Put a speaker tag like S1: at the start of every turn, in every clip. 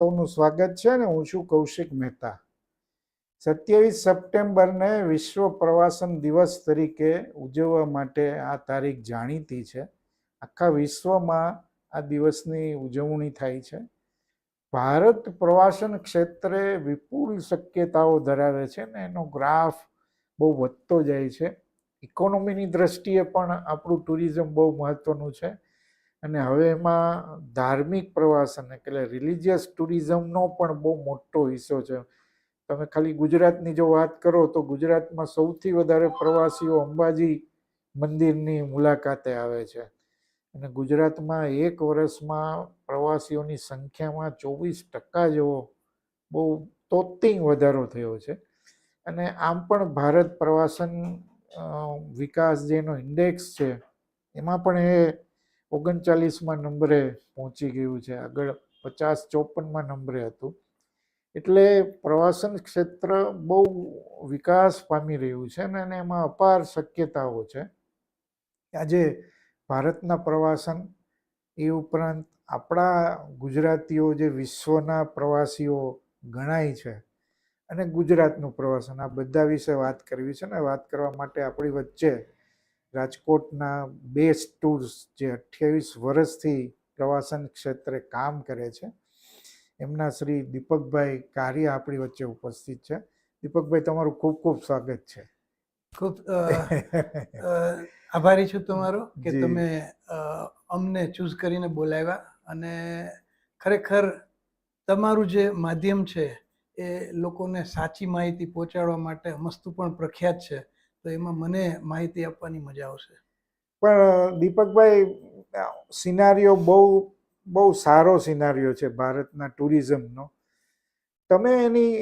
S1: સૌનું સ્વાગત છે અને હું છું કૌશિક મહેતા. સત્યાવીસ સપ્ટેમ્બરને વિશ્વ પ્રવાસન દિવસ તરીકે ઉજવવા માટે આ તારીખ જાણીતી છે. આખા વિશ્વમાં આ દિવસની ઉજવણી થાય છે. ભારત પ્રવાસન ક્ષેત્રે વિપુલ શક્યતાઓ ધરાવે છે ને, એનો ગ્રાફ બહુ વધતો જાય છે. ઇકોનોમીની દ્રષ્ટિએ પણ આપણું ટુરિઝમ બહુ મહત્ત્વનું છે. અને હવે એમાં ધાર્મિક પ્રવાસન એટલે રિલિજિયસ ટુરિઝમનો પણ બહુ મોટો હિસ્સો છે. તમે ખાલી ગુજરાતની જો વાત કરો તો ગુજરાતમાં સૌથી વધારે પ્રવાસીઓ અંબાજી મંદિરની મુલાકાતે આવે છે. અને ગુજરાતમાં એક વર્ષમાં પ્રવાસીઓની સંખ્યામાં ચોવીસ ટકા જેવો બહુ તોતિંગ વધારો થયો છે. અને આમ પણ ભારત પ્રવાસન વિકાસ જેનો ઇન્ડેક્સ છે, એમાં પણ એ ઓગણચાલીસમાં નંબરે પહોંચી ગયું છે. આગળ પચાસ ચોપનમાં નંબરે હતું. એટલે પ્રવાસન ક્ષેત્ર બહુ વિકાસ પામી રહ્યું છે અને એમાં અપાર શક્યતાઓ છે. આજે ભારતના પ્રવાસન એ ઉપરાંત આપણા ગુજરાતીઓ જે વિશ્વના પ્રવાસીઓ ગણાય છે અને ગુજરાતનું પ્રવાસન, આ બધા વિશે વાત કરવી છે ને, વાત કરવા માટે આપણી વચ્ચે રાજકોટના બેસ્ટ ટૂર્સ જે અઠ્યાવીસ વર્ષથી પ્રવાસન ક્ષેત્રે કામ કરે છે. એમના શ્રી દીપકભાઈ કારિયા આપણી વચ્ચે ઉપસ્થિત છે. દીપકભાઈ તમારું ખૂબ ખૂબ સ્વાગત છે.
S2: ખૂબ આભારી છું તમારો કે તમે અમને ચૂઝ કરીને બોલાવ્યા અને ખરેખર તમારું જે માધ્યમ છે એ લોકોને સાચી માહિતી પહોંચાડવા માટે મસ્તુ પણ પ્રખ્યાત છે. તો એમાં મને માહિતી આપવાની મજા આવશે.
S1: પણ દીપકભાઈ સિનારીઓ બહુ બહુ સારો સિનારીઓ છે ભારતના ટુરિઝમનો તમે એની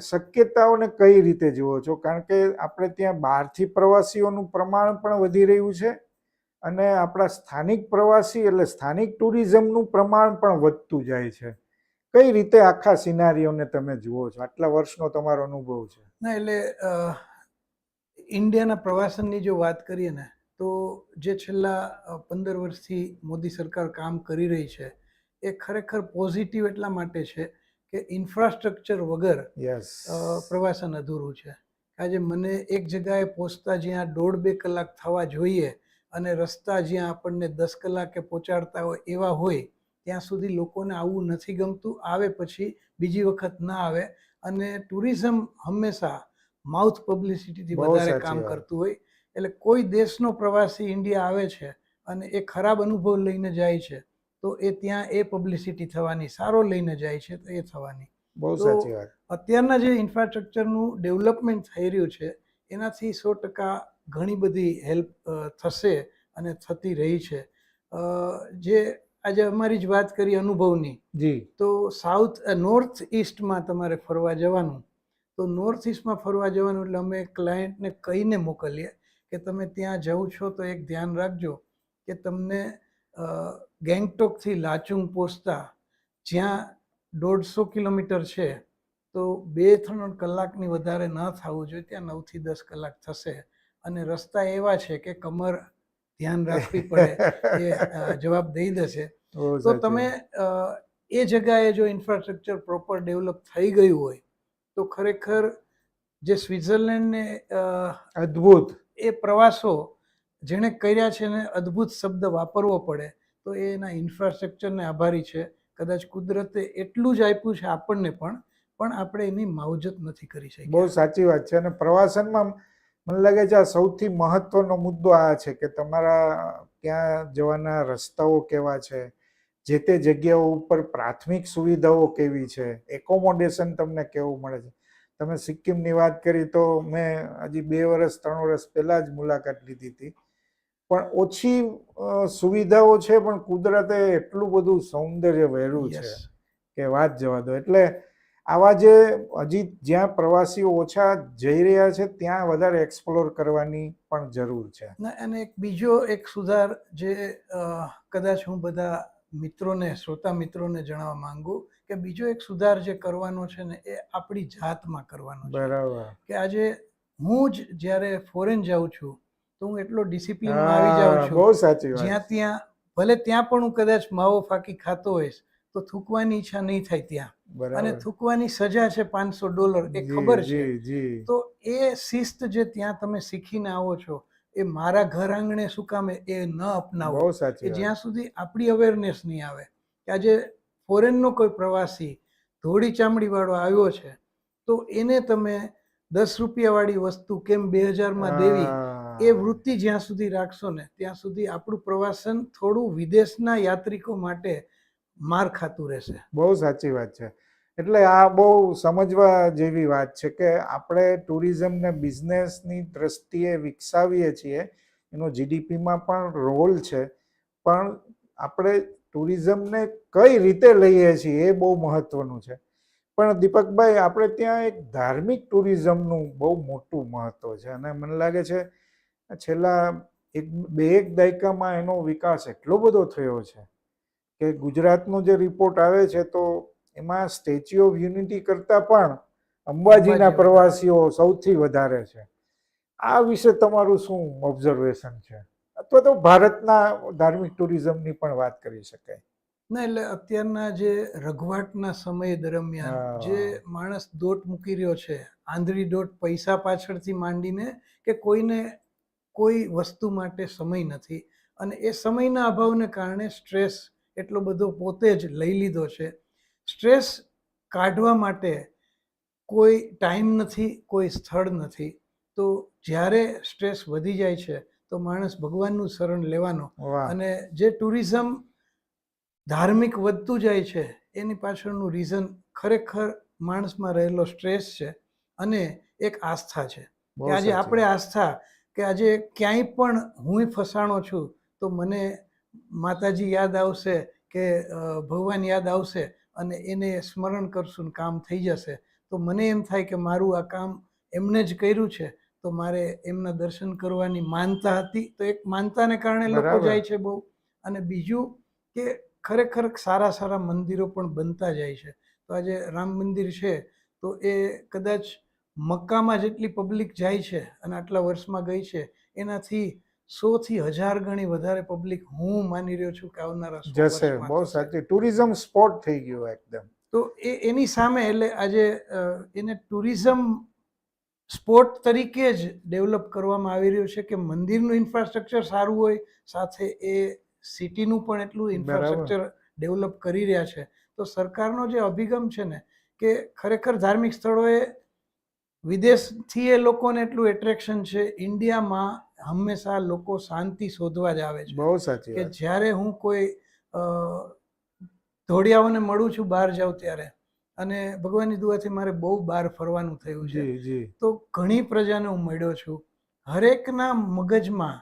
S1: શક્યતાઓને કઈ રીતે જુઓ છો? કારણ કે આપણે ત્યાં બહારથી પ્રવાસીઓનું પ્રમાણ પણ વધી રહ્યું છે અને આપણા સ્થાનિક પ્રવાસી એટલે સ્થાનિક ટુરિઝમનું પ્રમાણ પણ વધતું જાય છે. કઈ રીતે આખા સિનારીઓને તમે જુઓ છો? આટલા વર્ષનો તમારો અનુભવ છે.
S2: ના એટલે ઇન્ડિયાના પ્રવાસનની જો વાત કરીએ ને તો જે છેલ્લા પંદર વર્ષથી મોદી સરકાર કામ કરી રહી છે એ ખરેખર પોઝિટિવ એટલા માટે છે કે ઇન્ફ્રાસ્ટ્રક્ચર વગર પ્રવાસન અધૂરું છે. આજે મને એક જગ્યાએ પહોંચતા જ્યાં દોઢ બે કલાક થવા જોઈએ અને રસ્તા જ્યાં આપણને દસ કલાકે પહોંચાડતા હોય એવા હોય ત્યાં સુધી લોકોને આવવું નથી ગમતું. આવે પછી બીજી વખત ના આવે અને ટુરિઝમ હંમેશા માઉથ પબ્લિસિટીથી વધારે કામ કરતું હોય. એટલે કોઈ દેશનો પ્રવાસી ઇન્ડિયા આવે છે અને એ ખરાબ અનુભવ લઈને જાય છે તો એ ત્યાં એ પબ્લિસિટી થવાની સારો લઈને જાય છે તો એ થવાની.
S1: બહુ સાચી વાત.
S2: અત્યારના જે ઇન્ફ્રાસ્ટ્રક્ચરનું ડેવલપમેન્ટ થઈ રહ્યું છે એનાથી સો ટકા ઘણી બધી હેલ્પ થશે અને થતી રહી છે. જે આજે અમારી જ વાત કરી અનુભવની
S1: જી.
S2: તો સાઉથ નોર્થ ઇસ્ટમાં તમારે ફરવા જવાનું. તો નોર્થ ઇસ્ટમાં ફરવા જવાનું એટલે અમે ક્લાયન્ટને કહીને મોકલીએ કે તમે ત્યાં જવું છો તો એક ધ્યાન રાખજો કે તમને ગેંગટોકથી લાચુંગ પહોંચતા જ્યાં દોઢસો કિલોમીટર છે તો બે ત્રણ કલાકની વધારે ન થવું જોઈએ ત્યાં નવથી દસ કલાક થશે. અને રસ્તા એવા છે કે કમર ધ્યાન રાખવી પડે એ જવાબ દઈ દેશે. તો તમે એ જગાએ જો ઇન્ફ્રાસ્ટ્રક્ચર પ્રોપર ડેવલપ થઈ ગયું હોય તો ખરેખર જે સ્વિટ્ઝરલેન્ડને
S1: અદ્ભુત.
S2: એ પ્રવાસો જેણે કર્યા છે ને અદ્ભુત શબ્દ વાપરવો પડે તો એ એના ઇન્ફ્રાસ્ટ્રક્ચરને આભારી છે. કદાચ કુદરતે એટલું જ આપ્યું છે આપણને પણ પણ આપણે એની માવજત નથી કરી
S1: બહુ સાચી વાત છે અને પ્રવાસનમાં મને લાગે છે આ સૌથી મહત્વનો મુદ્દો આ છે કે તમારા ત્યાં જવાના રસ્તાઓ કેવા છે જે તે જગ્યાઓ ઉપર પ્રાથમિક સુવિધાઓ કેવી છે એકોમોડેશન તમને કેવું મળે છે? તમે સિક્કિમની વાત કરી તો મેં હજી બે વર્ષ ત્રણ વર્ષ પહેલાં જ મુલાકાત લીધી હતી. પણ ઓછી સુવિધાઓ છે પણ કુદરતે એટલું બધું સૌંદર્ય વહેરું છે કે વાત જવા દો. એટલે આવા જે હજી જ્યાં પ્રવાસીઓ ઓછા જઈ રહ્યા છે ત્યાં વધારે એક્સપ્લોર કરવાની પણ જરૂર છે.
S2: અને એક બીજો એક સુધાર જે કદાચ હું બધા મિત્રોને શ્રોતા મિત્રોને જણાવવા માંગુ કે બીજો એક સુધાર જે કરવાનો છે ને એ આપણી જાતમાં કરવાનો છે.
S1: બરાબર.
S2: કે આજે હું જ જ્યારે ફોરેન જાઉં છું તો હું એટલો ડિસિપ્લિનમાં આવી જાઉં છું.
S1: બહુ સાચી વાત.
S2: જ્યાં ત્યાં ભલે ત્યાં પણ હું કદાચ માવો ફાકી ખાતો હોઈશ તો થૂકવાની ઈચ્છા નહીં થાય ત્યાં. અને થૂકવાની સજા છે પાંચસો ડોલર એ ખબર છે. તો એ શિસ્ત જે ત્યાં તમે શીખીને આવો છો એ મારા ઘર આંગણે શું કામે એ ન અપનાવો.
S1: બહુ સાચી
S2: જ્યાં સુધી આપણી અવેરનેસ નહીં આવે કે આજે ફોરેનનો કોઈ પ્રવાસી ધોળી ચામડી વાળો આવ્યો છે તો એને તમે દસ રૂપિયા વાળી વસ્તુ કેમ બે હજારમાં દેવી? એ વૃત્તિ જ્યાં સુધી રાખશો ને ત્યાં સુધી આપણું પ્રવાસન થોડું વિદેશના યાત્રિકો માટે માર ખાતું રહેશે.
S1: બહુ સાચી વાત છે. એટલે આ બહુ સમજવા જેવી વાત છે કે આપણે ટુરિઝમને બિઝનેસની દ્રષ્ટિએ વિકસાવીએ છીએ, એનો જીડીપીમાં પણ રોલ છે. પણ આપણે ટુરિઝમને કઈ રીતે લઈએ છીએ એ બહુ મહત્વનું છે. પણ દીપકભાઈ, આપણે ત્યાં એક ધાર્મિક ટુરિઝમનું બહુ મોટું મહત્વ છે અને મને લાગે છે છેલ્લા એક, બે, એક દાયકામાં એનો વિકાસ એટલો બધો થયો છે કે ગુજરાતનો જે રિપોર્ટ આવે છે તો એમાં સ્ટેચ્યુ ઓફ યુનિટી કરતાં પણ અંબાજીના પ્રવાસીઓ સૌથી વધારે છે. આ વિશે તમારું શું ઓબ્ઝર્વેશન છે? અથવા તો ભારતના ધાર્મિક ટુરિઝમની પણ વાત કરી શકાય.
S2: ના એટલે અત્યારના જે રઘવાટના સમય દરમિયાન જે માણસ દોટ મૂકી રહ્યો છે આંધળી દોટ પૈસા પાછળથી માંડીને કે કોઈને કોઈ વસ્તુ માટે સમય નથી. અને એ સમયના અભાવને કારણે સ્ટ્રેસ એટલો બધો પોતે જ લઈ લીધો છે. સ્ટ્રેસ કાઢવા માટે કોઈ ટાઈમ નથી કોઈ સ્થળ નથી. તો જ્યારે સ્ટ્રેસ વધી જાય છે તો માણસ ભગવાનનું શરણ લેવાનો. અને જે ટુરિઝમ ધાર્મિક વધતું જાય છે એની પાછળનું રીઝન ખરેખર માણસમાં રહેલો સ્ટ્રેસ છે અને એક આસ્થા છે. કે આજે આપણે આસ્થા કે આજે ક્યાંય પણ હું ફસાણો છું તો મને માતાજી યાદ આવશે કે ભગવાન યાદ આવશે અને એને સ્મરણ કરશું ને કામ થઈ જશે. તો મને એમ થાય કે મારું આ કામ એમને જ કર્યું છે. તો મારે એમના દર્શન કરવાની માનતા હતી. તો એક માનતાને કારણે લોકો જાય છે બહુ. અને બીજું કે ખરેખર સારા સારા મંદિરો પણ બનતા જાય છે. તો આજે રામ મંદિર છે તો એ કદાચ મક્કામાં જેટલી પબ્લિક જાય છે અને આટલા વર્ષમાં ગઈ છે એનાથી સો થી હજાર ગણી વધારે પબ્લિક હું માની રહ્યો છું કે આવનારા
S1: જશે બહુ સાચી. ટુરિઝમ સ્પોટ થઈ ગયું એકદમ.
S2: તો એ એની સામે એટલે આજે એને ટુરિઝમ સ્પોટ તરીકે જ ડેવલપ કરવામાં આવી રહ્યું છે કે મંદિરનું ઇન્ફ્રાસ્ટ્રક્ચર સારું હોય સાથે એ સિટીનું પણ એટલું ઇન્ફ્રાસ્ટ્રક્ચર ડેવલપ કરી રહ્યા છે. તો સરકારનો જે અભિગમ છે ને કે ખરેખર ધાર્મિક સ્થળોએ વિદેશથી એ લોકોને એટલું એટ્રેક્શન છે ઇન્ડિયામાં હંમેશા લોકો શાંતિ શોધવા જ આવે છે.
S1: બહુ સાચી
S2: કે જ્યારે હું કોઈ ધોડિયાઓને મળું છું બહાર જાઉં ત્યારે અને ભગવાનની દુઆથી મારે બહુ બહાર ફરવાનું થયું છે તો ઘણી પ્રજાને હું મળ્યો છું. હરેકના મગજમાં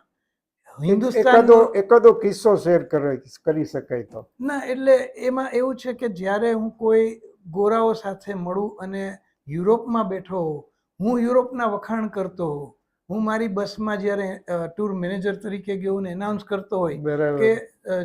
S2: હિન્દુસ્તાન
S1: એકાદો કિસ્સો શેર કરી શકાય તો.
S2: ના એટલે એમાં એવું છે કે જ્યારે હું કોઈ ગોરાઓ સાથે મળું અને યુરોપમાં બેઠો હું યુરોપના વખાણ કરતો હોઉં હું મારી બસમાં જ્યારે ટૂર મેનેજર તરીકે ગયો ને એનાઉન્સ કરતો હોય કે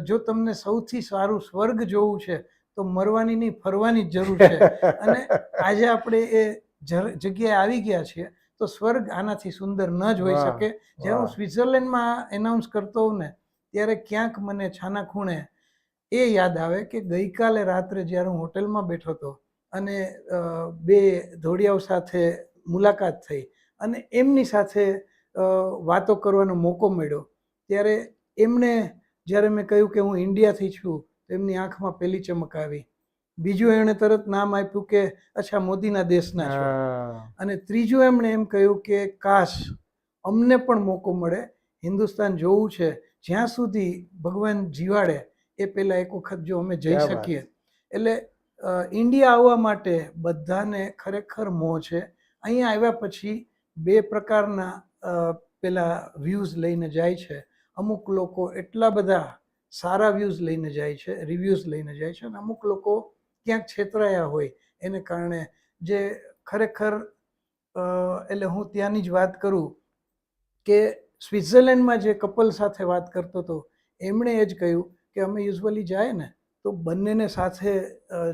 S2: જો તમને સૌથી સારું સ્વર્ગ જોવું છે તો મરવાની નહીં ફરવાની જ જરૂર છે. અને આજે આપણે એ જગ્યાએ આવી ગયા છીએ તો સ્વર્ગ આનાથી સુંદર ન જ હોઈ શકે. જ્યારે હું. સ્વિટ્ઝરલેન્ડમાં એનાઉન્સ કરતો હોઉં ને ત્યારે ક્યાંક મને છાના ખૂણે એ યાદ આવે કે ગઈકાલે રાત્રે જ્યારે હું હોટેલમાં બેઠો હતો અને બે ધોળિયાઓ સાથે મુલાકાત થઈ અને એમની સાથે વાતો કરવાનો મોકો મળ્યો. ત્યારે એમણે જ્યારે મેં કહ્યું કે હું ઇન્ડિયાથી છું તો એમની આંખમાં પેલી ચમક આવી. બીજું એમણે તરત નામ આપ્યું કે અચ્છા મોદીના દેશના છો. અને ત્રીજું એમણે એમ કહ્યું કે કાશ અમને પણ મોકો મળે હિન્દુસ્તાન જોવું છે જ્યાં સુધી ભગવાન જીવાડે એ પહેલાં એક વખત જો અમે જઈ શકીએ. એટલે ઇન્ડિયા આવવા માટે બધાને ખરેખર મોહ છે. અહીંયા આવ્યા પછી બે પ્રકારના પેલા વ્યૂઝ લઈને જાય છે. અમુક લોકો એટલા બધા સારા વ્યૂઝ લઈને જાય છે રિવ્યૂઝ લઈને જાય છે અને અમુક લોકો ક્યાંક છેતરાયા હોય એને કારણે જે ખરેખર એટલે હું ત્યાંની જ વાત કરું કે સ્વિટ્ઝરલેન્ડમાં જે કપલ સાથે વાત કરતો હતો, એમણે એ જ કહ્યું કે અમે યુઝવલી જાય ને તો બંનેને સાથે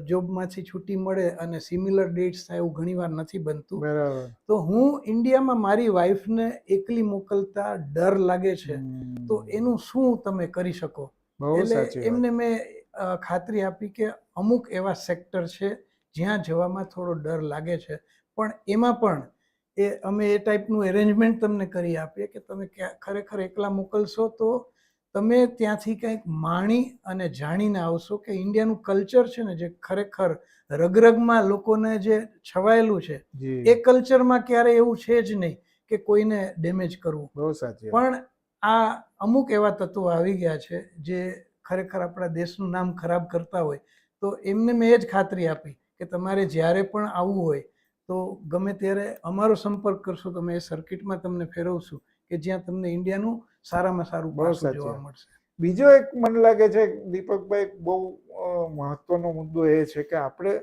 S2: જોબમાંથી છૂટી મળે અને સિમિલર ડેટ્સ થાય એવું ઘણીવાર નથી બનતું.
S1: બરાબર.
S2: તો હું ઇન્ડિયામાં મારી વાઈફને એકલી મોકલતા ડર લાગે છે. તો એનું શું તમે કરી શકો? એટલે એમને મેં ખાતરી આપી કે અમુક એવા સેક્ટર છે જ્યાં જવામાં થોડો ડર લાગે છે. પણ એમાં પણ એ અમે એ ટાઈપનું એરેન્જમેન્ટ તમને કરી આપીએ કે તમે ખરેખર એકલા મોકલશો તો તમે ત્યાંથી કંઈક માણી અને જાણીને આવશો કે ઇન્ડિયાનું કલ્ચર છે ને જે ખરેખર રગરગમાં લોકોને જે છવાયેલું છે એ કલ્ચરમાં ક્યારે એવું છે જ નહીં કે કોઈને ડેમેજ કરવું.
S1: બહુ સાચું
S2: પણ આ અમુક એવા તત્વો આવી ગયા છે જે ખરેખર આપણા દેશનું નામ ખરાબ કરતા હોય તો એમને મેં એ જ ખાતરી આપી કે તમારે જ્યારે પણ આવવું હોય તો ગમે ત્યારે અમારો સંપર્ક કરશો તો અમે એ સર્કિટમાં તમને ફેરવશું. કે જ્યાં તમને ઇન્ડિયાનું સારામાં સારું પાસું જોવા મળશે.
S1: બીજો એક મને લાગે છે દીપકભાઈ બહુ મહત્વનો મુદ્દો એ છે કે આપણે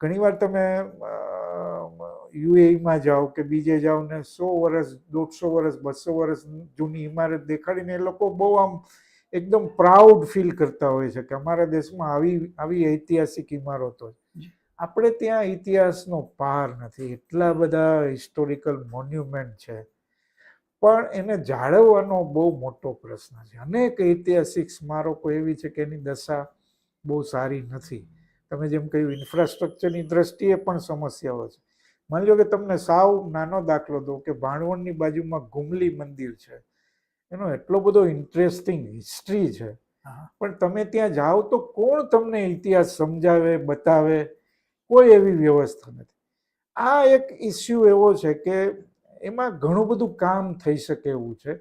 S1: ઘણીવાર તમે યુએઈમાં જાઓ કે બીજે જાઓ ને સો વર્ષ દોઢસો વર્ષ બસો વર્ષ જૂની ઇમારત દેખાડીને એ લોકો બહુ આમ એકદમ પ્રાઉડ ફીલ કરતા હોય છે કે અમારા દેશમાં આવી આવી ઐતિહાસિક ઇમારતો આપણે ત્યાં ઇતિહાસનો પાર નથી. એટલા બધા હિસ્ટોરિકલ મોન્યુમેન્ટ છે. પણ એને જાળવવાનો બહુ મોટો પ્રશ્ન છે. અનેક ઐતિહાસિક સ્મારકો એવી છે કે એની દશા બહુ સારી નથી. તમે જેમ કહ્યું ઇન્ફ્રાસ્ટ્રક્ચરની દ્રષ્ટિએ પણ સમસ્યાઓ છે. માની લો કે તમને સાવ નાનો દાખલો દો કે ભાણવણની બાજુમાં ગુમલી મંદિર છે. એનો એટલો બધો ઇન્ટરેસ્ટિંગ હિસ્ટ્રી છે. પણ તમે ત્યાં જાઓ તો કોણ તમને ઇતિહાસ સમજાવે બતાવે? કોઈ એવી વ્યવસ્થા નથી. આ એક ઇસ્યુ એવો છે કે એમાં ઘણું બધું કામ થઈ શકે એવું છે.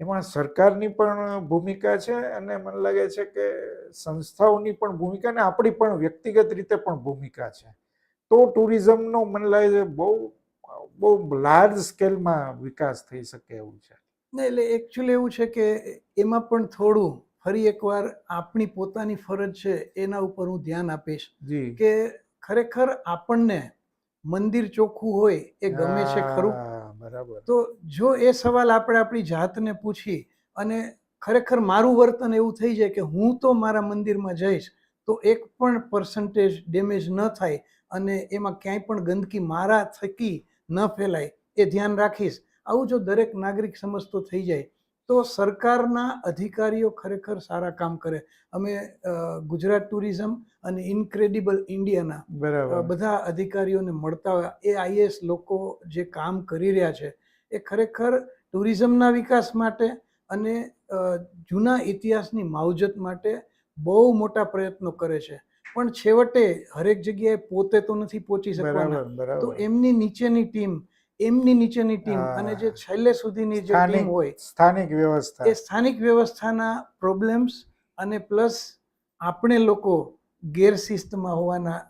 S1: એમાં સરકારની પણ ભૂમિકા છે અને મને લાગે છે કે સંસ્થાઓની પણ ભૂમિકા અને આપણી પણ વ્યક્તિગત રીતે પણ ભૂમિકા છે. તો ટુરિઝમનો મને લાગે છે બહુ બહુ લાર્જ સ્કેલમાં વિકાસ થઈ શકે એવું છે.
S2: ને એટલે એકચ્યુઅલી એવું છે કે એમાં પણ થોડું ફરી એકવાર આપણી પોતાની ફરજ છે એના ઉપર હું ધ્યાન આપીશ. કે ખરેખર આપણને મંદિર ચોખ્ખું હોય એ ગમે છે ખરું.
S1: બરાબર.
S2: તો જો એ સવાલ આપણે આપણી જાતને પૂછી અને ખરેખર મારું વર્તન એવું થઈ જાય કે હું તો મારા મંદિરમાં જઈશ, તો એક પણ પર્સન્ટેજ ડેમેજ ન થાય અને એમાં ક્યાંય પણ ગંદકી મારા થકી ન ફેલાય, એ ધ્યાન રાખીશ. આવું જો દરેક નાગરિક સમજતો થઈ જાય તો સરકારના અધિકારીઓ ખરેખર સારા કામ કરે. અમે ગુજરાત ટુરિઝમ અને ઇનક્રેડિબલ ઇન્ડિયાના બધા અધિકારીઓને મળતા હોય. એ આઈએસ લોકો જે કામ કરી રહ્યા છે એ ખરેખર ટુરિઝમના વિકાસ માટે અને જૂના ઇતિહાસની માવજત માટે બહુ મોટા પ્રયત્નો કરે છે. પણ છેવટે હરેક જગ્યાએ પોતે તો નથી પહોંચી શકવાના. તો એમની નીચેની ટીમ એમની નીચેની ટીમ અને જે છેલ્લે સુધીની જે ટીમ હોય
S1: સ્થાનિક વ્યવસ્થા.
S2: એ સ્થાનિક વ્યવસ્થાના પ્રોબ્લેમ્સ અને પ્લસ આપણે લોકો ગેરશિસ્તમાં હોવાના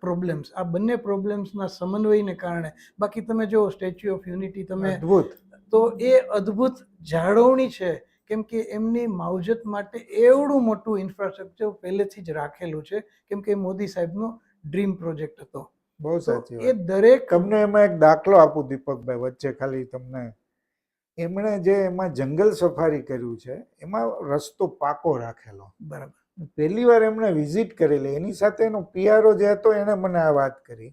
S2: પ્રોબ્લેમ્સ આ બંને પ્રોબ્લેમ્સના સમન્વયને કારણે. બાકી તમે જો સ્ટેચ્યુ ઓફ યુનિટી તમે
S1: અદ્ભુત.
S2: તો એ અદ્ભુત જાળવણી છે કેમ કે એમની માવજત માટે એવડું મોટું ઇન્ફ્રાસ્ટ્રક્ચર પહેલેથી જ રાખેલું છે. કેમ કે મોદી સાહેબનો ડ્રીમ પ્રોજેક્ટ હતો.
S1: બહુ સાચી
S2: એ દરેક
S1: તમને એમાં એક દાખલો આપું દીપકભાઈ વચ્ચે ખાલી તમને. એમણે જે એમાં જંગલ સફારી કર્યું છે એમાં રસ્તો પાકો રાખેલો.
S2: બરાબર.
S1: પહેલી વાર એમણે વિઝિટ કરેલી. એની સાથે એનો પીઆરઓ જે હતો એણે મને આ વાત કરી.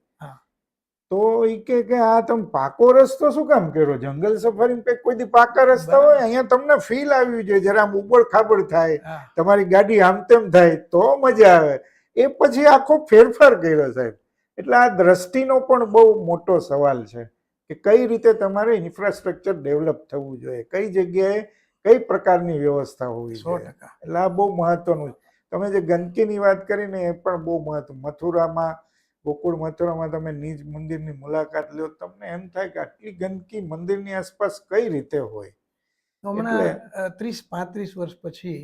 S1: તો એ કે કે આ તમે પાકો રસ્તો શું કામ કર્યો? જંગલ સફારી કઈ કોઈ દી પાકા રસ્તા હોય? અહીંયા તમને ફીલ આવી જોઈએ જરા આમ ઉબડ ખાબડ થાય તમારી ગાડી આમ તેમ થાય તો મજા આવે. એ પછી આખો ફેરફાર કર્યો સાહેબ. એટલે આ દ્રષ્ટિનો પણ બહુ મોટો સવાલ છે કે કઈ રીતે તમારે ઇન્ફ્રાસ્ટ્રક્ચર ડેવલપ થવું જોઈએ? કઈ જગ્યાએ કઈ પ્રકારની વ્યવસ્થા હોવી જોઈએ? એટલે આ બહુ મહત્વનું છે. તમે જે ગંદકીની વાત કરીને એ પણ બહુ મહત્વ મથુરામાં ગોકુળ મથુરામાં તમે નિજ મંદિરની મુલાકાત લો તમને એમ થાય કે આટલી ગંદકી મંદિરની આસપાસ કઈ રીતે હોય?
S2: હમણાં ત્રીસ પાંત્રીસ વર્ષ પછી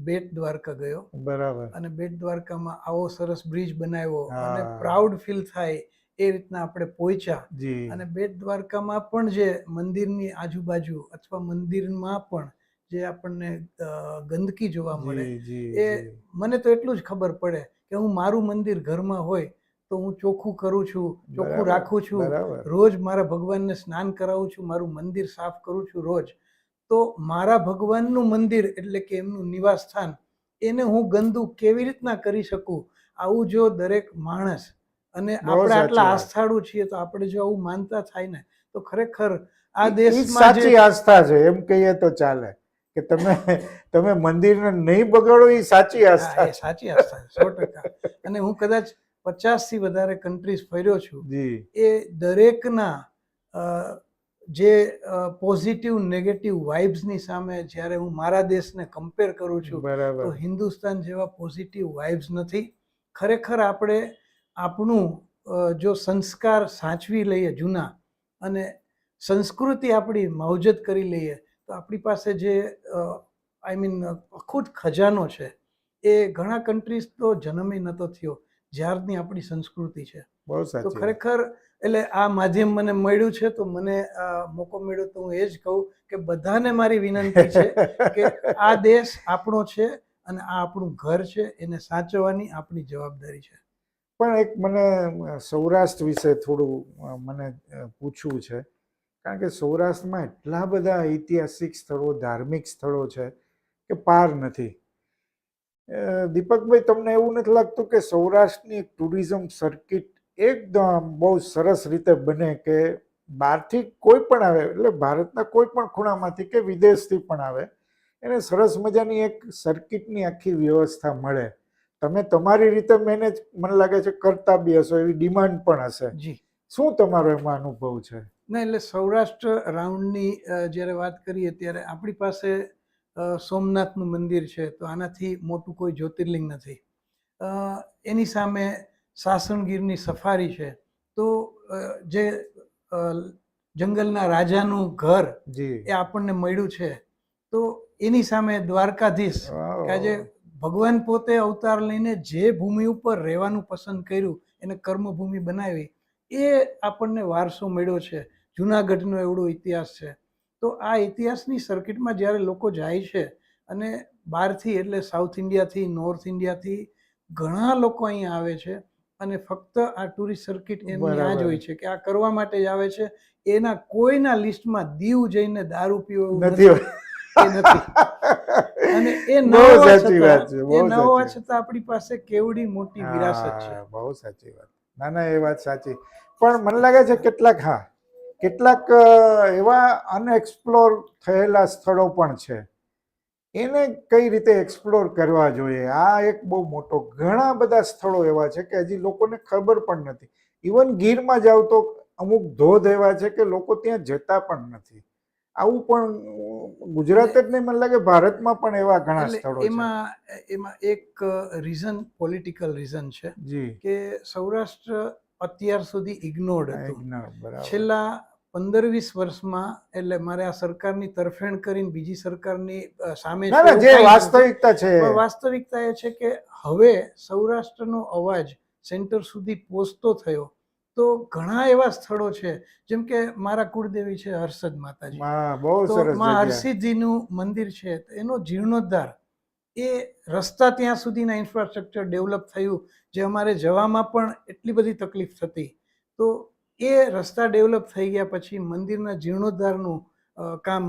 S2: બેટ દ્વારકા ગયો.
S1: બરાબર.
S2: અને બેટ દ્વારકામાં આવો સરસ બ્રિજ બનાવ્યો અને પ્રાઉડ ફીલ થાય એ રીતના આપણે પહોંચ્યા અને બેટ દ્વારકામાં પણ જે મંદિરની આજુબાજુ અથવા મંદિરમાં પણ જે આપણને ગંદકી જોવા મળે એ મને તો એટલું જ ખબર પડે કે હું મારું મંદિર ઘરમાં હોય તો હું ચોખ્ખું કરું છું ચોખ્ખું રાખું છું. રોજ મારા ભગવાનને સ્નાન કરાવું છું મારું મંદિર સાફ કરું છું રોજ. તો મારા ભગવાનનું મંદિર એટલે કે એમનું નિવાસ સ્થાન એને હું ગંદુ કેવી રીતના કરી શકું? આવું જો દરેક માણસ અને આપણે આટલા આસ્થાળુ છીએ તો આપણે જો આવું માનતા થાય ને તો ખરેખર આ દેશમાં
S1: સાચી આસ્થા છે એમ કહીએ તો ચાલે. કે તમે તમે મંદિરને નહીં બગાડો એ સાચી આસ્થા
S2: સાચી આસ્થા સો ટકા. અને હું કદાચ પચાસથી વધારે કન્ટ્રીઝ ફર્યો છું એ દરેકના જે પોઝિટિવ નેગેટિવ વાઇબ્સની સામે જ્યારે હું મારા દેશને કમ્પેર કરું છું તો હિન્દુસ્તાન જેવા પોઝિટિવ વાઇબ્સ નથી. ખરેખર આપણે આપણું જો સંસ્કાર સાચવી લઈએ જૂના અને સંસ્કૃતિ આપણી માવજત કરી લઈએ તો આપણી પાસે જે આઈ મીન અખૂટ ખજાનો છે એ ઘણા કન્ટ્રીઝ તો જન્મી નહોતો થયો. જ્યારની આપણી સંસ્કૃતિ છે.
S1: બહુ સાચી.
S2: ખરેખર એટલે આ માધ્યમ મને મળ્યું છે તો મને મોકો મળ્યો તો હું એ જ કહું કે બધાને મારી વિનંતી છે કે આ દેશ આપણો છે અને આ આપણું ઘર છે એને સાચવવાની આપણી જવાબદારી છે.
S1: પણ એક મને સૌરાષ્ટ્ર વિશે થોડું મને પૂછવું છે. કારણ કે સૌરાષ્ટ્રમાં એટલા બધા ઐતિહાસિક સ્થળો ધાર્મિક સ્થળો છે કે પાર નથી. દીપકભાઈ તમને એવું નથી લાગતું કે સૌરાષ્ટ્રની એક ટુરિઝમ સર્કિટ એકદમ બહુ સરસ રીતે બને કે બહારથી કોઈ પણ આવે એટલે ભારતના કોઈ પણ ખૂણામાંથી કે વિદેશથી પણ આવે એને સરસ મજાની એક સર્કિટની આખી વ્યવસ્થા મળે. તમે તમારી રીતે મેનેજ મને લાગે છે કરતા બી હશો એવી ડિમાન્ડ પણ હશે.
S2: જી.
S1: શું તમારો એમાં અનુભવ છે?
S2: ના એટલે સૌરાષ્ટ્ર રાઉન્ડની જ્યારે વાત કરીએ ત્યારે આપણી પાસે સોમનાથનું મંદિર છે તો આનાથી મોટું કોઈ જ્યોતિર્લિંગ નથી. એની સામે સાસણગીરની સફારી છે તો જે જંગલના રાજાનું ઘર
S1: જી.
S2: એ આપણને મળ્યું છે તો એની સામે દ્વારકાધીશ કે આજે ભગવાન પોતે અવતાર લઈને જે ભૂમિ ઉપર રહેવાનું પસંદ કર્યું એને કર્મભૂમિ બનાવી એ આપણને વારસો મળ્યો છે. જુનાગઢનો એવડો ઇતિહાસ છે. તો આ ઇતિહાસની સર્કિટમાં જ્યારે લોકો જાય છે અને બહારથી એટલે સાઉથ ઇન્ડિયાથી નોર્થ ઇન્ડિયાથી ઘણા લોકો અહીંયા આવે છે અને ફક્ત આ ટુરિસ્ટ સર્કિટ એમની આ જ હોય છે કે આ કરવા માટે જ આવે છે. એના કોઈના લિસ્ટમાં દીવ જઈને દારૂ પીવો
S1: નથી
S2: અને એ ન હોવા છતાં આપણી પાસે કેવડી મોટી વિરાસત છે.
S1: બહુ સાચી વાત. ના ના એ વાત સાચી. પણ મને લાગે છે કેટલાક હા. કેટલાક એવા અનએક્સપ્લોર થયેલા સ્થળો પણ છે. એને કઈ રીતે એક્સપ્લોર કરવા જોઈએ? આ એક બહુ મોટો ઘણા બધા સ્થળો એવા છે કે હજી લોકોને ખબર પણ નથી. ઇવન ગીરમાં જાવ તો અમુક ધોધ એવા છે કે લોકો ત્યાં જતા પણ નથી. આવું પણ ગુજરાત જ નહીં મને લાગે ભારતમાં પણ એવા ઘણા સ્થળો
S2: એમાં એમાં એક રીઝન પોલિટિકલ રીઝન છે કે સૌરાષ્ટ્ર અત્યાર સુધી ઇગ્નોર્ડ હતું.
S1: બરાબર.
S2: છેલ્લા પંદર વીસ વર્ષમાં એટલે મારે આ સરકારની તરફેણ કરીને બીજી સરકારની સામે
S1: જે વાસ્તવિકતા છે.
S2: વાસ્તવિકતા એ છે કે હવે સૌરાષ્ટ્રનો અવાજ સેન્ટર સુધી પહોંચતો થયો તો ઘણા એવા સ્થળો છે. જેમ કે મારા કુળદેવી છે હર્ષદ માતાજી.
S1: માં
S2: હર્ષિદજીનું મંદિર છે. એનો જીર્ણોદ્ધાર એ રસ્તા ત્યાં સુધીના ઇન્ફ્રાસ્ટ્રક્ચર ડેવલપ થયું જે અમારે જવામાં પણ એટલી બધી તકલીફ થતી. તો એ રસ્તા ડેવલપ થઈ ગયા પછી મંદિરના જીર્ણોદ્ધારનું કામ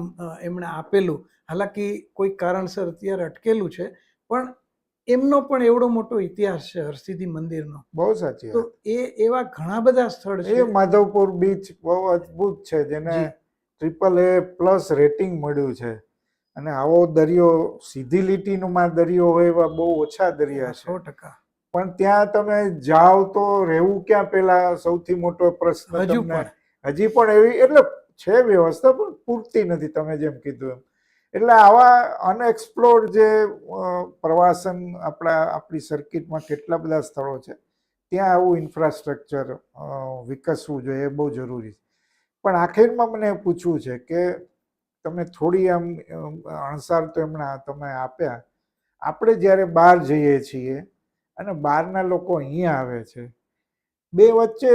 S2: એમણે આપેલું. હાલાકી કોઈ કારણસર અત્યારે અટકેલું છે પણ એમનો પણ એવડો મોટો ઇતિહાસ છે હરસિદ્ધિ મંદિરનો.
S1: બહુ સાચી
S2: તો એ એવા ઘણા બધા સ્થળ છે.
S1: માધવપુર બીચ બહુ અદ્ભુત છે જેને ટ્રિપલ એ પ્લસ રેટિંગ મળ્યું છે. અને આવો દરિયો સીધી લીટીમાં દરિયો હોય એવા બહુ ઓછા દરિયા છે.
S2: સો ટકા.
S1: પણ ત્યાં તમે જાઓ તો રહેવું ક્યાં પેલા સૌથી મોટો પ્રશ્ન
S2: હજુ પણ.
S1: હજી પણ એવી એટલે છે વ્યવસ્થા પણ પૂરતી નથી તમે જેમ કીધું એમ. એટલે આવા અનએક્સપ્લોર્ડ જે પ્રવાસન આપણા આપણી સર્કિટમાં કેટલા બધા સ્થળો છે ત્યાં આવું ઇન્ફ્રાસ્ટ્રક્ચર વિકસવું જોઈએ એ બહુ જરૂરી છે. પણ આખીરમાં મને પૂછવું છે કે તમે થોડી આમ અણસાર તો એમના તમે આપ્યા. આપણે જ્યારે બહાર જઈએ છીએ અને બહારના લોકો અહીંયા આવે છે. બે વચ્ચે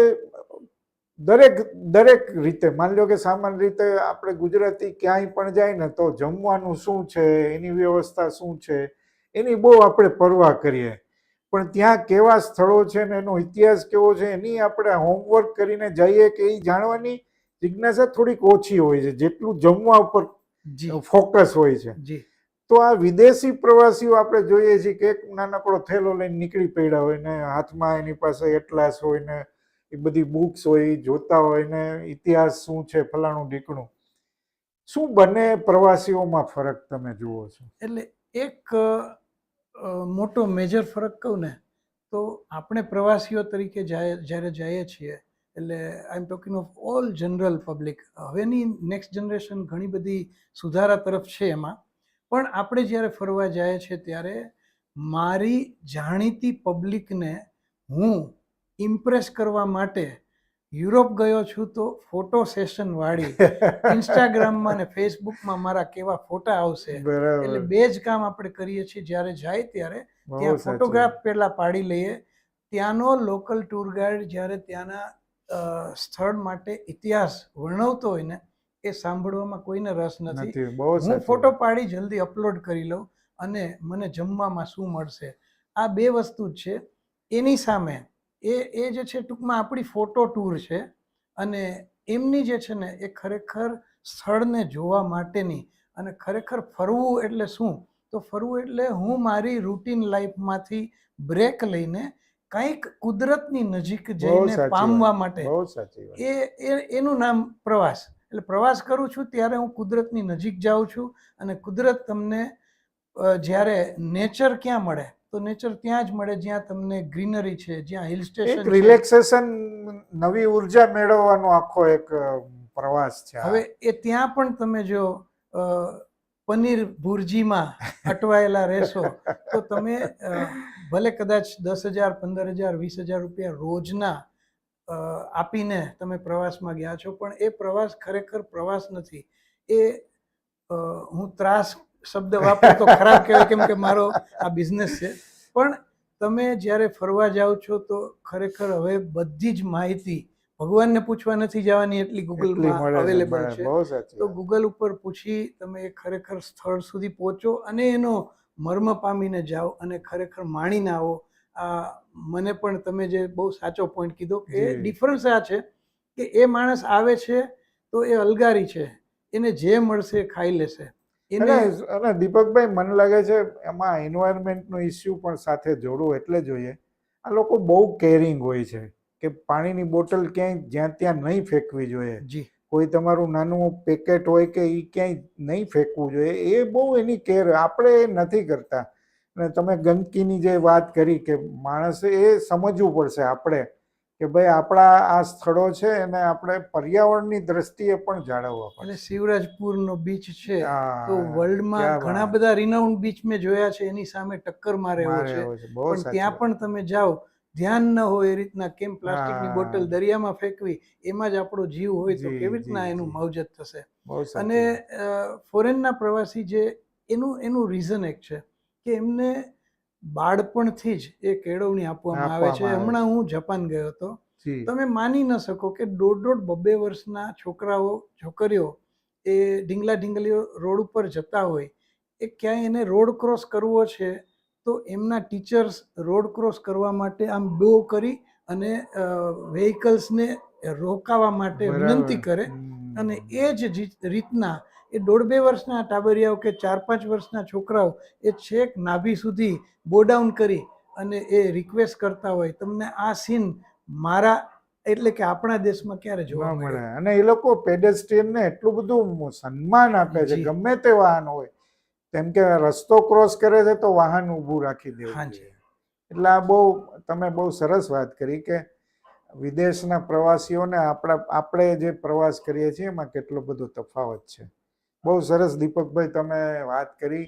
S1: દરેક દરેક રીતે માની લો કે સામાન્ય રીતે આપણે ગુજરાતી ક્યાંય પણ જાય ને તો જમવાનું શું છે એની વ્યવસ્થા શું છે એની બહુ આપણે પરવા કરીએ. પણ ત્યાં કેવા સ્થળો છે ને એનો ઇતિહાસ કેવો છે એની આપણે હોમવર્ક કરીને જઈએ કે એ જાણવાની જિજ્ઞાસા થોડીક ઓછી હોય છે જેટલું જમવા ઉપર ફોકસ હોય છે. તો આ વિદેશી પ્રવાસીઓ આપણે જોઈએ છીએ કે એક નાનકડો થેલો લઈને નીકળી પડ્યા હોય ને, હાથમાં એની પાસે એટલાસ હોય ને, એ બધી બુક્સ હોય, એ જોતા હોય ને, ઇતિહાસ શું છે, ફલાણું ઢીકણું. શું બંને પ્રવાસીઓમાં ફરક તમે જુઓ છો?
S2: એટલે એક મોટો મેજર ફરક કહું ને, તો આપણે પ્રવાસીઓ તરીકે જ્યારે જઈએ છીએ, એટલે I am talking of all general public હવેની નેક્સ્ટ જનરેશન ઘણી બધી સુધારા તરફ છે એમાં. પણ આપણે જ્યારે ફરવા જાય છે ત્યારે મારી જાણીતી પબ્લિકને હું ઇમ્પ્રેસ કરવા માટે યુરોપ ગયો છું તો ફોટો સેશન વાળી ઇન્સ્ટાગ્રામમાં ને ફેસબુકમાં મારા કેવા ફોટા આવશે એટલે બે જ કામ આપણે કરીએ છીએ. જ્યારે જાય ત્યારે ત્યાં ફોટોગ્રાફ પહેલા પાડી લઈએ. ત્યાંનો લોકલ ટૂર ગાઈડ જ્યારે ત્યાંના સ્થળ માટે ઇતિહાસ વર્ણવતો હોય ને એ સાંભળવામાં કોઈને રસ નથી. હું ફોટો પાડી જલ્દી અપલોડ કરી લઉં અને મને જમવામાં શું મળશે. આ બે વસ્તુ છે. એની સામે એ એ જે છે ટૂંકમાં આપણી ફોટો ટૂર છે અને એમની જે છે ને એ ખરેખર સ્થળને જોવા માટેની અને ખરેખર ફરવું એટલે શું? તો ફરવું એટલે હું મારી રૂટીન લાઈફમાંથી બ્રેક લઈને કંઈક કુદરતની નજીક જઈને પામવા માટે એ એનું નામ પ્રવાસ. એટલે પ્રવાસ કરું છું ત્યારે હું કુદરતની નજીક જાઉં છું અને કુદરત તમને જ્યારે નેચર ક્યાં મળે તો નેચર ત્યાં જ મળે જ્યાં તમને ગ્રીનરી છે જ્યાં હિલ સ્ટેશન
S1: રિલેક્સેશન નવી ઊર્જા મેળવવાનો આખો એક પ્રવાસ છે
S2: હવે એ ત્યાં પણ તમે જો પનીર ભુરજીમાં અટવાયેલા રહેશો તો તમે ભલે કદાચ દસ હજાર પંદર હજાર વીસ હજાર રૂપિયા રોજના આપીને તમે પ્રવાસમાં ગયા છો પણ એ પ્રવાસ ખરેખર પ્રવાસ નથી. એ હું ત્રાસ શબ્દ વાપરું તો ખરાબ કહેવાય કેમ કે મારો આ બિઝનેસ છે. પણ તમે જ્યારે ફરવા જાઓ છો તો ખરેખર હવે બધી જ માહિતી ભગવાનને પૂછવા નથી જવાની એટલી ગૂગલમાં અવેલેબલ છે. તો ગૂગલ ઉપર પૂછી તમે એ ખરેખર સ્થળ સુધી પહોંચો અને એનો મર્મ પામીને જાઓ અને ખરેખર માણીને આવો. મને પણ તમે જે બહુ સાચો પોઈન્ટ કીધો કે ડિફરન્સ આ છે કે એ માણસ આવે છે તો એ અલગારી છે. એને જે મળશે ખાઈ લેશે. એને
S1: અને દીપકભાઈ મને લાગે છે એમાં એન્વાયરમેન્ટનો ઇસ્યુ પણ સાથે જોડવું એટલે જોઈએ. આ લોકો બહુ કેરિંગ હોય છે કે પાણીની બોટલ ક્યાંય જ્યાં ત્યાં નહીં ફેંકવી જોઈએ.
S2: જી.
S1: કોઈ તમારું નાનું પેકેટ હોય કે એ ક્યાંય નહીં ફેંકવું જોઈએ. એ બહુ એની કેર આપણે એ નથી કરતા. અને તમે ગંદકીની જે વાત કરી કે માણસે એ સમજવું પડશે આપણે કે ભાઈ આપણા આ સ્થળો છે એને આપણે પર્યાવરણની દ્રષ્ટિએ પણ જાળવવા
S2: અને
S1: પડશે
S2: શિવરાજપુરનો બીચ છે તો વર્લ્ડમાં ઘણા બધા રિનાઉન્ડ બીચ મેં જોયા છે એની સામે ટક્કર મારે છે. પણ ત્યાં પણ તમે જાઓ ધ્યાન ન હોય એ રીતના કેમ પ્લાસ્ટિકની બોટલ દરિયામાં ફેંકવી એમાં જ આપણો જીવ હોય તો કેવી રીતના એનું માવજત થશે? અને ફોરેનના પ્રવાસી જે એનું એનું રીઝન એક છે. કે એમને બાળપણથી જ એ કેળવણી આપવામાં આવે છે. હમણાં હું જાપાન ગયો હતો. તમે માની ન શકો કે દોઢ દોઢ બબ્બે વર્ષના છોકરાઓ છોકરીઓ એ ઢીંગલા ઢીંગલીઓ રોડ ઉપર જતા હોય. એ ક્યાંય એને રોડ ક્રોસ કરવો છે તો એમના ટીચર્સ રોડ ક્રોસ કરવા માટે આમ ડો કરી અને વ્હીકલ્સને રોકાવા માટે વિનંતી કરે અને એ જ જી- રીતના એ દોઢ બે વર્ષના ટાબરિયાઓ કે ચાર પાંચ વર્ષના છોકરાઓ એ છેક નાભી સુધી બોડાઉન કરી અને એ રિક્વેસ્ટ કરતા હોય. તમને આ સીન મારા એટલે કે આપણા દેશમાં ક્યારે જોવા
S1: મળે. અને એ લોકો પેડેસ્ટ્રીયનને એટલું બધું સન્માન આપે છે ગમે તે વાહન હોય. તેમ કે રસ્તો ક્રોસ કરે છે તો વાહન ઊભું રાખી દેવું
S2: હાજી.
S1: એટલે આ બહુ તમે બહુ સરસ વાત કરી કે વિદેશના પ્રવાસીઓને આપણા આપણે જે પ્રવાસ કરીએ છીએ એમાં કેટલો બધો તફાવત છે. બહુ સરસ દીપકભાઈ તમે વાત કરી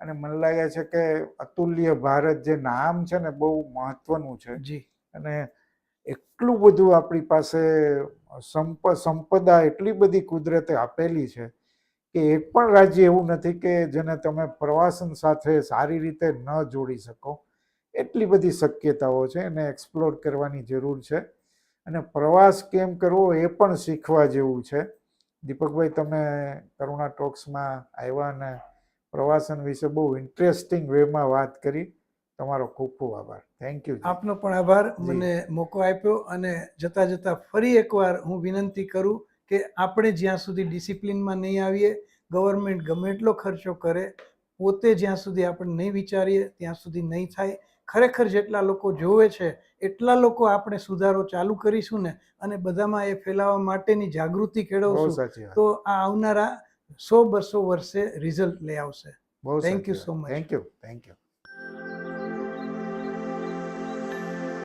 S1: અને મને લાગે છે કે અતુલ્ય ભારત જે નામ છે ને બહુ મહત્વનું છે.
S2: જી.
S1: અને એટલું બધું આપણી પાસે સંપ સંપદા એટલી બધી કુદરતે આપેલી છે કે એક પણ રાજ્ય એવું નથી કે જેને તમે પ્રવાસન સાથે સારી રીતે ન જોડી શકો. એટલી બધી શક્યતાઓ છે એને એક્સપ્લોર કરવાની જરૂર છે. અને પ્રવાસ કેમ કરવો એ પણ શીખવા જેવું છે. દીપકભાઈ તમે કરુણા ટોક્સમાં આવ્યા અને પ્રવાસન વિશે બહુ ઇન્ટરેસ્ટિંગ વેમાં વાત કરી. તમારો ખૂબ ખૂબ આભાર. થેન્ક યુ
S2: આપનો પણ આભાર. મને મોકો આપ્યો અને જતાં જતાં ફરી એકવાર હું વિનંતી કરું કે આપણે જ્યાં સુધી ડિસિપ્લિનમાં નહીં આવીએ ગવર્મેન્ટ ગમે એટલો ખર્ચો કરે પોતે જ્યાં સુધી આપણે નહીં વિચારીએ ત્યાં સુધી નહીં થાય. ખરેખર જેટલા લોકો જોવે છે એટલા લોકો આપણે સુધારો ચાલુ કરીશું ને અને બધામાં એ ફેલાવવા માટેની જાગૃતિ કેળવશું તો આ આવનારા સો બસો વર્ષે રિઝલ્ટ લઈ આવશે. Thank you so much
S1: thank you thank you